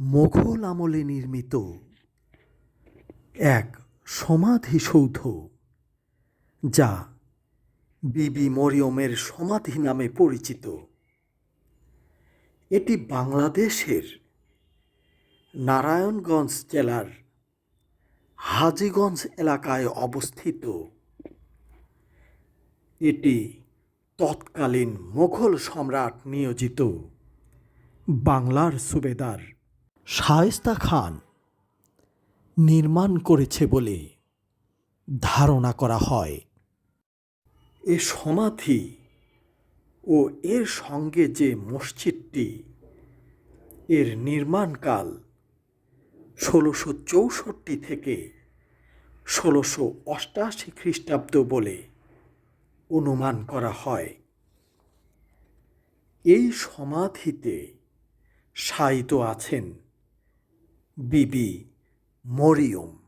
মোঘল আমলে নির্মিত এক সমাধিসৌধ, যা বিবি মরিয়মের সমাধি নামে পরিচিত। এটি বাংলাদেশের নারায়ণগঞ্জ জেলার হাজীগঞ্জ এলাকায় অবস্থিত। এটি তৎকালীন মোঘল সম্রাট নিয়োজিত বাংলার সুবেদার শায়েস্তা খান নির্মাণ করেছে বলে ধারণা করা হয়। এ সমাধি ও এর সঙ্গে যে মসজিদটি, এর নির্মাণকাল ষোলোশো চৌষট্টি থেকে ষোলোশো অষ্টাশি খ্রিস্টাব্দ বলে অনুমান করা হয়। এই সমাধিতে শায়িত আছেন বিবি মরিয়ম।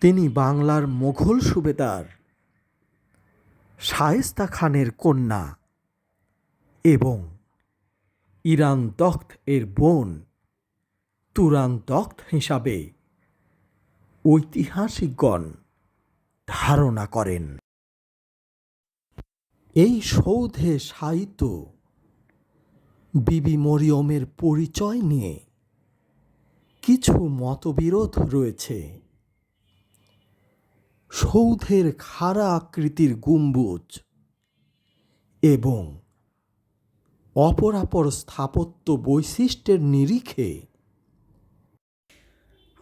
তিনি বাংলার মোঘল সুবেদার শায়েস্তা খানের কন্যা এবং ইরান দখ্ত এর বোন তুরান দখ্ত হিসাবে ঐতিহাসিকগণ ধারণা করেন। এই সৌধে সাহিত্য বিবি মরিয়মের পরিচয় নিয়ে কিছু মতবিরোধ রয়েছে। সৌধের খাড়া আকৃতির গম্বুজ এবং অপরাপর স্থাপত্য বৈশিষ্ট্যের নিরিখে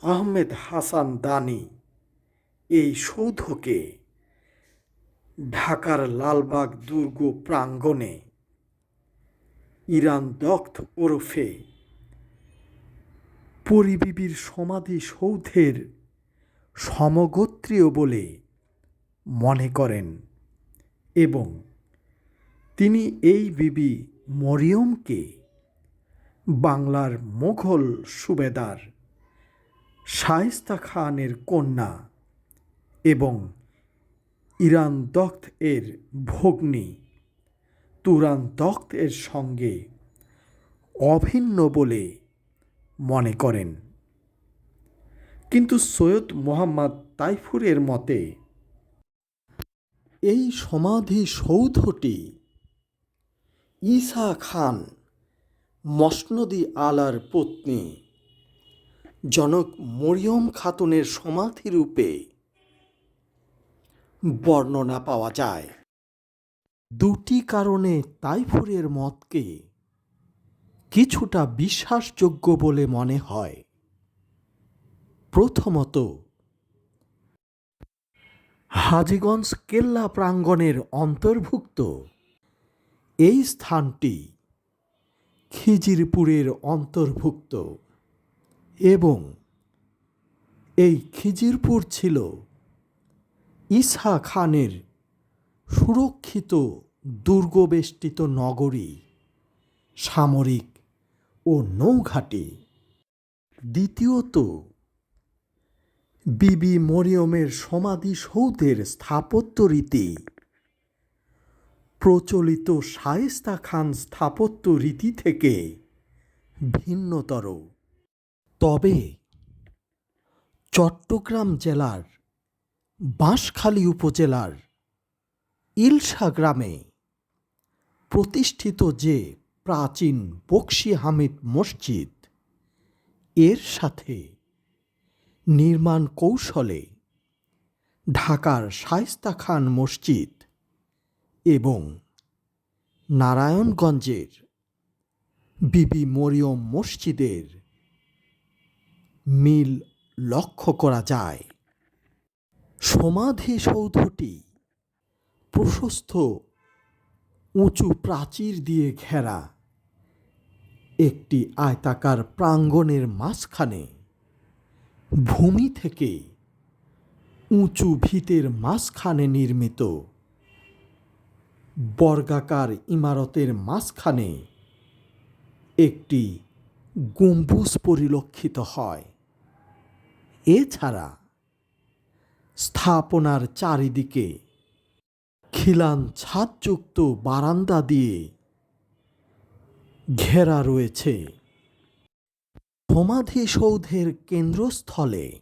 আহমেদ হাসান দানি এই সৌধকে ঢাকার লালবাগ দুর্গ প্রাঙ্গণে ইরান দগ্ধ ওরফে পরিবিবির সমাধি সৌধের সমগোত্রীয় বলে মনে করেন এবং তিনি এই বিবি মরিয়মকে বাংলার মোঘল সুবেদার শায়েস্তা খানের কন্যা এবং ইরান দখ্ত এর ভগ্নী তুরান দখ্ত এর সঙ্গে অভিন্ন বলে মনে করেন। কিন্তু সৈয়দ মোহাম্মদ তাইফুরের মতে, এই সমাধি সৌধটি ঈসা খান মসনদি আলার পত্নী জনক মরিয়ম খাতুনের সমাধি রূপে বর্ণনা পাওয়া যায়। দুটি কারণে তাইফুরের মতকে কিছুটা বিশ্বাসযোগ্য বলে মনে হয়। প্রথমত, হাজিগঞ্জ কেল্লা প্রাঙ্গণের অন্তর্ভুক্ত এই স্থানটি খিজিরপুরের অন্তর্ভুক্ত এবং এই খিজিরপুর ছিল ইসা খানের সুরক্ষিত দুর্গবেষ্টিত নগরী সামরিক ও নৌঘাটি। দ্বিতীয়ত, বিবি মরিয়মের সমাধিসৌধের স্থাপত্য রীতি। প্রচলিত শায়েস্তা খান স্থাপত্য রীতি থেকে ভিন্নতর। তবে, চট্টগ্রাম জেলার বাঁশখালী উপজেলার ইলশা গ্রামে প্রতিষ্ঠিত যে প্রাচীন বক্সি হামিদ মসজিদ। এর সাথে নির্মাণ কৌশলে ঢাকার শায়েস্তা খান মসজিদ এবং নারায়ণগঞ্জের বিবি মরিয়ম মসজিদের মিল লক্ষ্য করা যায়। সমাধিসৌধটি প্রশস্ত, উঁচু প্রাচীর দিয়ে ঘেরা। একটি আয়তাকার প্রাঙ্গণের মাঝখানে। ভূমি থেকে উঁচু ভিতের মাঝখানে নির্মিত। বর্গাকার ইমারতের মাঝখানে একটি গম্বুজ পরিলক্ষিত হয়। এছাড়া স্থাপনার চারিদিকে খিলান ছাদযুক্ত বারান্দা দিয়ে ঘেরা রয়েছে। সমাধিসৌধের কেন্দ্রস্থলে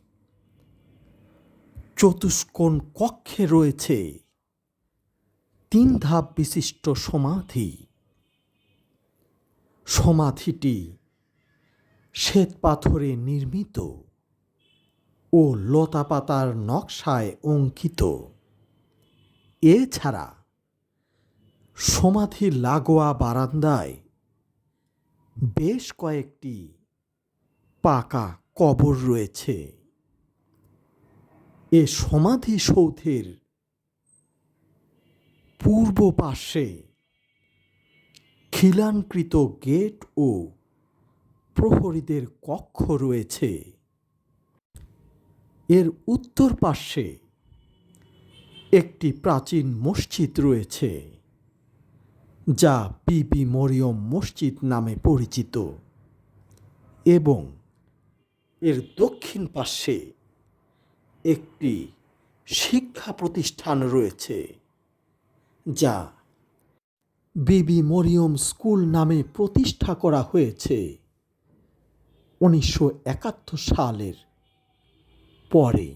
চতুষ্কোণ কক্ষে রয়েছে তিন ধাপ বিশিষ্ট সমাধি। সমাধিটি শ্বেত পাথরে নির্মিত ও লতাপাতার নকশায় অঙ্কিত। এছাড়া সমাধি লাগোয়া বারান্দায় বেশ কয়েকটি পাকা কবর রয়েছে। এ সমাধিসৌধের পূর্ব পাশে খিলানকৃত গেট ও প্রহরীদের কক্ষ রয়েছে। এর উত্তর পাশে একটি প্রাচীন মসজিদ রয়েছে। যা বিবি মরিয়ম মসজিদ নামে পরিচিত এবং এর দক্ষিণ পাশে একটি শিক্ষা প্রতিষ্ঠান রয়েছে, যা বিবি মরিয়ম স্কুল নামে প্রতিষ্ঠা করা হয়েছে উনিশশো একাত্তর সালের পরে।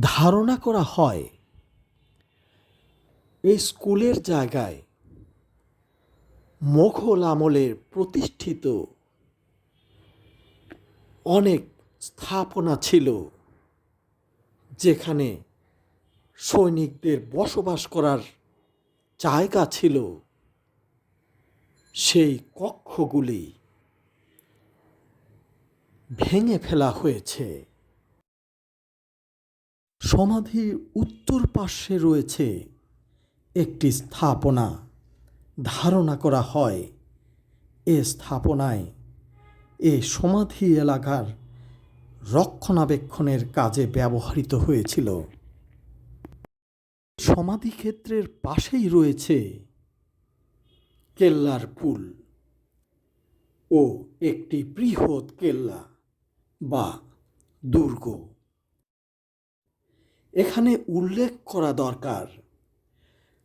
ধারণা করা হয় এই স্কুলের জায়গায় মোঘল আমলের প্রতিষ্ঠিত অনেক স্থাপনা ছিল, যেখানে সৈনিকদের বসবাস করার জায়গা ছিল। সেই কক্ষগুলি ভেঙে ফেলা হয়েছে। সমাধির উত্তর পার্শ্বে রয়েছে একটি স্থাপনা ধারণা করা হয়। এ স্থাপনায় এ সমাধি এলাকার রক্ষণাবেক্ষণের কাজে ব্যবহৃত হয়েছিল। সমাধিক্ষেত্রের পাশেই রয়েছে কেল্লার পুল ও একটি বৃহৎ কেল্লা বা দুর্গ। এখানে উল্লেখ করা দরকার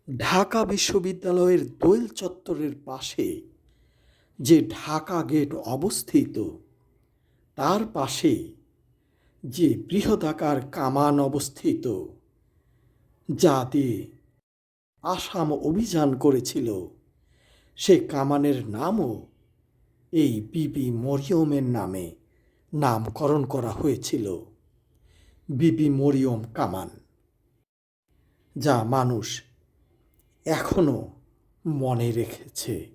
ঢাকা বিশ্ববিদ্যালয়ের দোয়েল চত্বরের পাশে, যে ঢাকা গেট অবস্থিত, তার পাশে যে বৃহদাকার কামান অবস্থিত যা দিয়ে আসাম অভিযান করেছিল, সে কামানের নামও এই বিবি মরিয়মের নামে নামকরণ করা হয়েছিল, বিবি মরিয়ম কামান, যা মানুষ এখনও মনে রেখেছে।